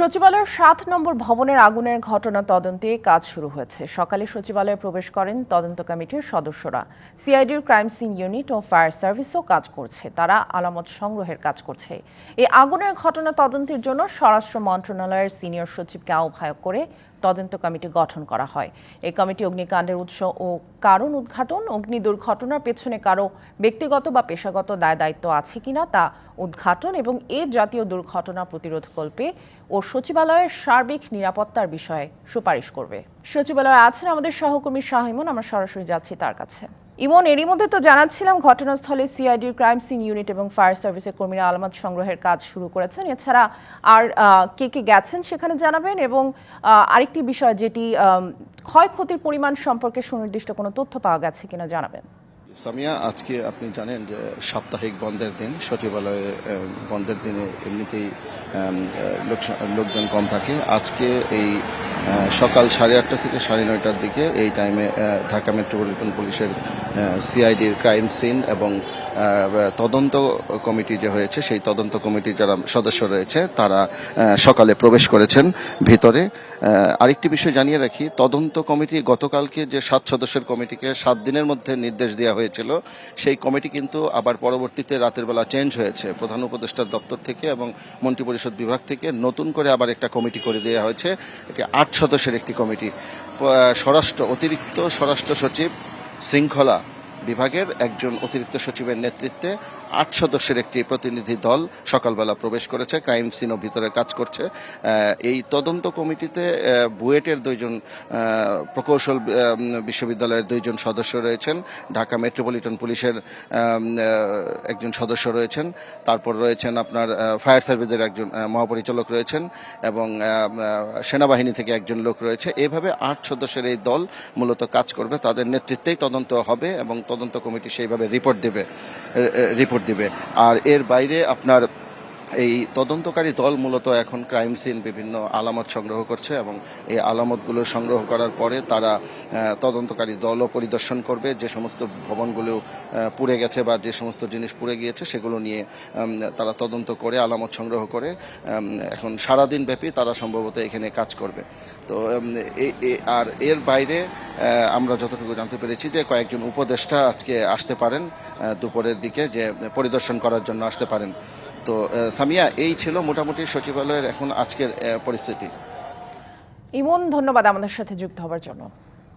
সচিবালয়ের সাত নম্বর ভবনের আগুনের ঘটনা তদন্তে কাজ শুরু হয়েছে। সকালে সচিবালয়ে প্রবেশ করেন তদন্ত কমিটির সদস্যরা। সিআইডির ক্রাইম সিন ইউনিট ও ফায়ার সার্ভিসও কাজ করছে। তারা আলামত সংগ্রহের কাজ করছে। এই আগুনের ঘটনা তদন্তের জন্য স্বরাষ্ট্র মন্ত্রণালয়ের সিনিয়র সচিবকে আহ্বায়ক করে তদন্ত কমিটি গঠন করা হয়। এই কমিটি অগ্নিকাণ্ডের উৎস ও কারণ উদ্ঘাটন, অগ্নি দুর্ঘটনার পেছনে কারও ব্যক্তিগত বা পেশাগত দায় দায়িত্ব আছে কিনা তা উদ্ঘাটন এবং এ জাতীয় দুর্ঘটনা প্রতিরোধ কল্পে ও সচিবালয়ের সার্বিক নিরাপত্তার বিষয়ে সুপারিশ করবে। সচিবালয়ে আছেন আমাদের সহকর্মী শাহিমন, আমরা সরাসরি যাচ্ছি তার কাছে। ইমন, এরই মধ্যে তো জানাচ্ছিলাম ঘটনাস্থলে সিআইডির ক্রাইম সিন ইউনিট এবং ফায়ার সার্ভিসের কর্মীরা আলামত সংগ্রহের কাজ শুরু করেছেন। এছাড়া আর কে কে গেছেন সেখানে জানাবেন এবং আরেকটি বিষয় যেটি ক্ষয়ক্ষতির পরিমাণ সম্পর্কে সুনির্দিষ্ট কোনো তথ্য পাওয়া গেছে কিনা জানাবেন। সামিয়া, আজকে আপনি জানেন যে সাপ্তাহিক বন্ধের দিন, সচিবালয়ে বন্ধের দিনে এমনিতেই লোকজন কম থাকে। আজকে এই সকাল সাড়ে আটটা থেকে সাড়ে নয়টার দিকে এই টাইমে ঢাকা মেট্রোপলিটন পুলিশের সিআইডির ক্রাইম সিন এবং তদন্ত কমিটি যে হয়েছে, সেই তদন্ত কমিটির যারা সদস্য রয়েছে, তারা সকালে প্রবেশ করেছেন ভিতরে। আরেকটি বিষয় জানিয়ে রাখি, তদন্ত কমিটি গতকালকে যে সাত সদস্যের কমিটিকে সাত দিনের মধ্যে নির্দেশ দেওয়া হয়েছিল, সেই কমিটি কিন্তু আবার পরবর্তীতে রাতের বেলা চেঞ্জ হয়েছে। প্রধান উপদেষ্টার দপ্তর থেকে এবং মন্ত্রিপরিষদ বিভাগ থেকে নতুন করে আবার একটা কমিটি করে দেওয়া হয়েছে। এটি আট সদস্যের একটি কমিটি। স্বরাষ্ট্র অতিরিক্ত স্বরাষ্ট্র সচিব শৃঙ্খলা বিভাগের একজন অতিরিক্ত সচিবের নেতৃত্বে আট সদস্যের একটি প্রতিনিধি দল সকালবেলা প্রবেশ করেছে। ক্রাইম সিনও ভিতরে কাজ করছে। এই তদন্ত কমিটিতে বুয়েটের দুইজন প্রকৌশল বিশ্ববিদ্যালয়ের দুইজন সদস্য রয়েছেন। ঢাকা মেট্রোপলিটন পুলিশের একজন সদস্য রয়েছেন। তারপর রয়েছেন আপনার ফায়ার সার্ভিসের একজন মহাপরিচালক রয়েছেন এবং সেনাবাহিনী থেকে একজন লোক রয়েছে। এভাবে আট সদস্যের এই দল মূলত কাজ করবে। তাদের নেতৃত্বেই তদন্ত হবে এবং তদন্ত কমিটি সেইভাবে রিপোর্ট দেবে। রিপোর্ট দিবে। আর এর বাইরে আপনার এই তদন্তকারী দল মূলত এখন ক্রাইম সিন বিভিন্ন আলামত সংগ্রহ করছে এবং এই আলামতগুলো সংগ্রহ করার পরে তারা তদন্তকারী দলও পরিদর্শন করবে। যে সমস্ত ভবনগুলো পুড়ে গেছে বা যে সমস্ত জিনিস পুড়ে গিয়েছে সেগুলো নিয়ে তারা তদন্ত করে, আলামত সংগ্রহ করে এখন সারাদিন ব্যাপী তারা সম্ভবত এখানে কাজ করবে। তো আর এর বাইরে আমরা যতটুকু জানতে পেরেছি যে কয়েকজন উপদেষ্টা আজকে আসতে পারেন দুপুরের দিকে যে পরিদর্শন করার জন্য আসতে পারেন। তো সামিয়া, এই ছিল মোটামুটি সচিবালয়ের এখন আজকের পরিস্থিতি। ইমন, ধন্যবাদ আমাদের সাথে যুক্ত হবার জন্য।